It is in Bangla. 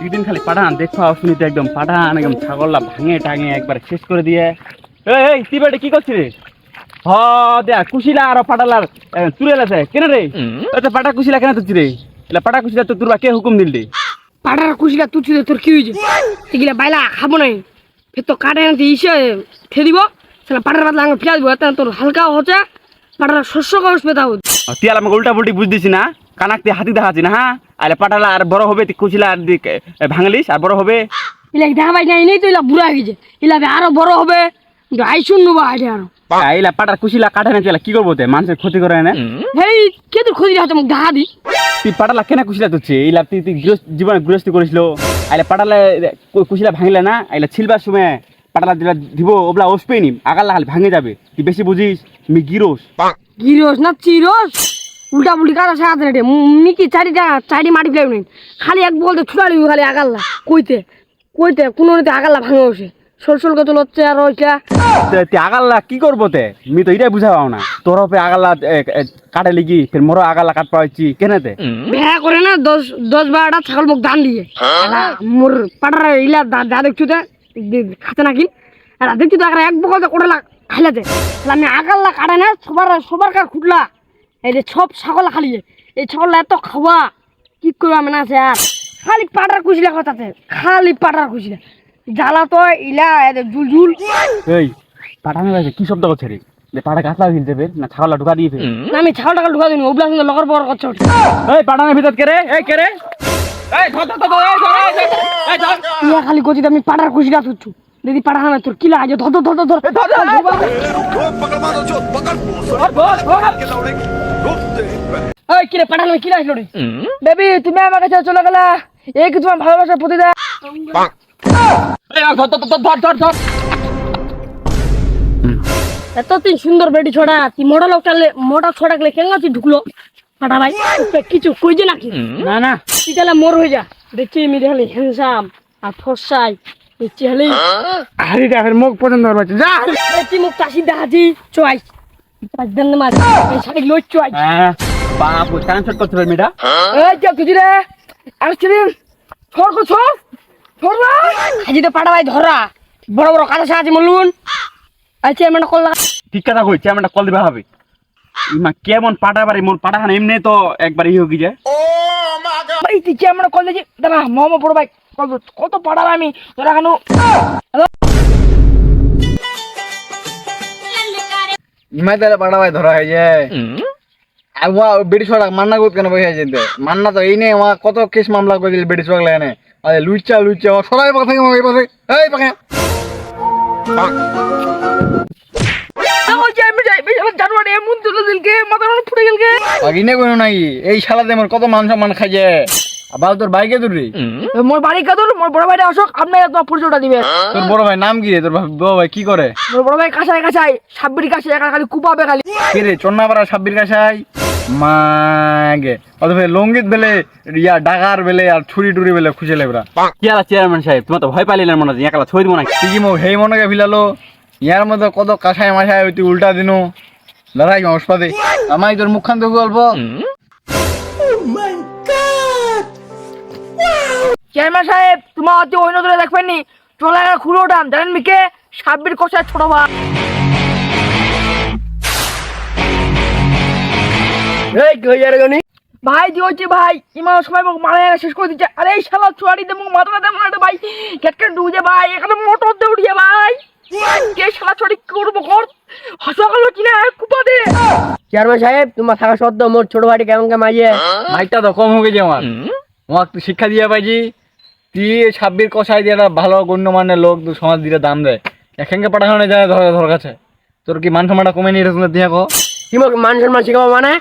দুদিন খালি পাঠান দেখো শুনিতে একদম পাঠান একদম ছাগললা ভাঙে টাঙে একবার শেষ করে দিয়ে। এই এই তুই বেটে কি করছিস হ দেখ কুশিলা আর পাটালার আছে কেন রে তো পাটা কুশিলা কেন তুলছি রে এলা পাটা কুশিলা তো তুরবা কে হুকুম দিল রে পাটার খুশিলা তুলছি তোর কি হয়েছে এগুলা বাইলা খাব নাই। ফের তো কাটে আনতে ইসে ফেলে দিব। সেটা পাটার বাদলা আঙুল ফেলে দিব তোর হালকা হচ্ছে পাটার শস্য কষ পেতা হচ্ছে তুই আর আমাকে উল্টা পুল্টি বুঝতেছি না। কানাক তুই হাতি দেখাচ্ছি না হ্যাঁ আরে পাটালা আর বড় হবে তুই কুশিলা আর ভাঙলিস আর বড় হবে। ইলা দেখা পাই নাই নেই তো ইলা বুড়া গেছে। ইলা আরও বড় হবে আই শুনব বা আইডে আরও। এইলা পাটার কুশিলা কাটে না তুই কি করব তে? মানুষের ক্ষতি করে না হেই কে তোর খুঁজি হাতে মুখ দেখা দি তুই পাটালা কেন এইলা তুই জীবনে গৃহস্থী করেছিল আইলা পাটালা কু- কুশিলা ভাঙলে না আইলা ছিলবার সময় পাটালা যেটা দিব ওগুলা ওসপেই নি আগাল লাগাল ভাঙে যাবে। তুই বেশি বুঝিস মি গিরোস। গিরোস না চিরোস? উল্টা পুল্টি কাটা সাথে রেটে মিকি চারিটা চারি মাটি ফেলে নেই। খালি এক বলতে ছুটালি খালি আগাল্লা কইতে কইতে কোনো রীতি আগাল্লা ভাঙে বসে। সল সল কত লচ্ছে আর ওইটা। তে- আগাল্লা কি করব তে? মি তো এটাই বুঝা পাও না। তোর হবে আগাল্লা কাটে লিগি ফের মোর আগাল্লা কাট পাইছি কেনেতে ভ্যা করে না দশ দশ বারোটা ছাগল মুখ দান দিয়ে। আলা, মোর পাটার ইলা দা দেখছু তে? দে- খাতে নাকি আর দেখছু তো এক বকল কোটালা খাইলাতে তাহলে আমি আগাল্লা কাটে না সবার সবার কার খুটলা। এই যে সব ছাগল খালি। এই ছাগল এত খাওয়া। কি করবা মানে আছে আর। খালি পাটার খুশিলা কথাতে খালি পাটার খুশিলা জ্বালা তো ইলা জুল জুল এই পাঠানো গেছে কি শব্দ করছে রে? যে পাটা গাছলা ফেল দেবে না ছাগলটা ঢুকা দিয়ে না আমি ছাগল টাগল ঢুকা দিন ওগুলা লগর বড় করছে এই পাঠানোর ভিতর কে রে? এই কে রে? তুই খালি করছিস আমি পাটার খুশিটা ছুটছু দিদি পাড়া না তোর কিলা আছে ধর ধর ধর ওই কিরে পাটা না কিলা রে বেবি তুমি আমার কাছে চলে এই কি তোমার ভালোবাসার এত সুন্দর বেটি তুই মোটা মোটা কেন তুই ঢুকলো পাটা ভাই কিছু কইছে নাকি? না না। তুই তাহলে মোর হয়ে যা। দেখছি দেখলি হ্যান্ডসাম আর দেখছি হলে। দেখেন মুখ পছন্দ করবে যা। দেখছি মুখ চাষি দেখাচ্ছি চয়েস পাঁচ দিন চয়েস হ্যাঁ। বাপ ট্রান্সফার করতে পারবি এটা এই কে কিছু রে। আর ছিলি ছড় কো ছড় ছড় না। আজি তো পাটা ভাই ধরা। বড় বড় কাঁচা সাহায্য মলুন। আচ্ছা ঠিক কথা কইছি কল দিবা হবে। ইমা কেমন পাটা বাড়ি? মোর পাটা খান এমনি তো একবার ই হোক যায় ভাই তুই কেমন করলে যে দাঁড়া মামা বড় ভাই কত কত পাড়ার আমি? তোরা কেন ইমাই তাহলে পাড়া ভাই ধরা হয়ে যায়। আর ওয়া বেড়ি ছড়া মান্না করতে কেন বসে যেতে মান্না তো এই নেই আমার কত কেস মামলা করে দিল বেড়ি ছড়া লাগে আরে লুচ্চা লুচ্চা সবাই পাখা থেকে এই পাশে এই পাখা। দিলকে মাথা মনে ফুটে গেলকে কোনো নাই এই শালাতে আমার কত মান সম্মান খাই যায় আবার তোর বাইকে দূরে মোর বাড়ি কাদর মোর বড় ভাইটা আসক আপনার তোমার পরিচয়টা দিবে। তোর বড় ভাই নাম কি রে? তোর বড় ভাই কি করে? মোর বড় ভাই কাছায় কাছায় সাব্বির কাছে একা খালি কুপাবে খালি। কে রে চন্নাপাড়া সাব্বির কাছাই মাগে অথবা লঙ্গিত বেলে ইয়া ডাকার বেলে আর ছুরি টুরি বেলে খুঁজে লেবরা কি আর চেয়ারম্যান সাহেব? তোমার তো ভয় পাইলে না মনে হচ্ছে একালা ছই দিব না কি মো হেই মনকে ফিলালো ইয়ার মধ্যে কত কাঁসায় মাসায় তুই উল্টা দিনু। দাঁড়াই ওষপাতে আমাই তোর মুখখান দেখো অল্প। চেয়ারম্যান সাহেব তোমার হচ্ছে অন্য ধরে দেখবেন নি চলে গেলে খুলে ওঠান জানেন মিকে সাব্বির কষায় ছোট ভাই। এই গনি? ভাই দি হচ্ছে ভাই? ইমান সময় মুখ মারা শেষ করে দিচ্ছে। আরে এই শালা চুয়ারি দে মুখ মাথা দেবো না ভাই। কেটকে ডুবে ভাই। এখানে মোটর দে উঠিয়ে ভাই। কে শালা চুয়ারি করব কর হাসা গেল কিনা কুপা দে চেয়ারম্যান সাহেব তোমার থাকা সত্ত্বেও মোর ছোট ভাইটি কেমন কেমন আইয়ে মাইকটা তো কম হয়ে গেছে আমার। আমাকে তুই শিক্ষা দিয়ে পাইছি তুই সাব্বির কষাই দিয়ে একটা ভালো গণ্যমানের লোক তুই সমাজ দিয়ে দাম দেয়। এখানকে পাঠানো যায় ধর ধর কাছে। তোর কি মান সম্মানটা কমে নিয়ে কো মান সম্মান শিখাবো মানে?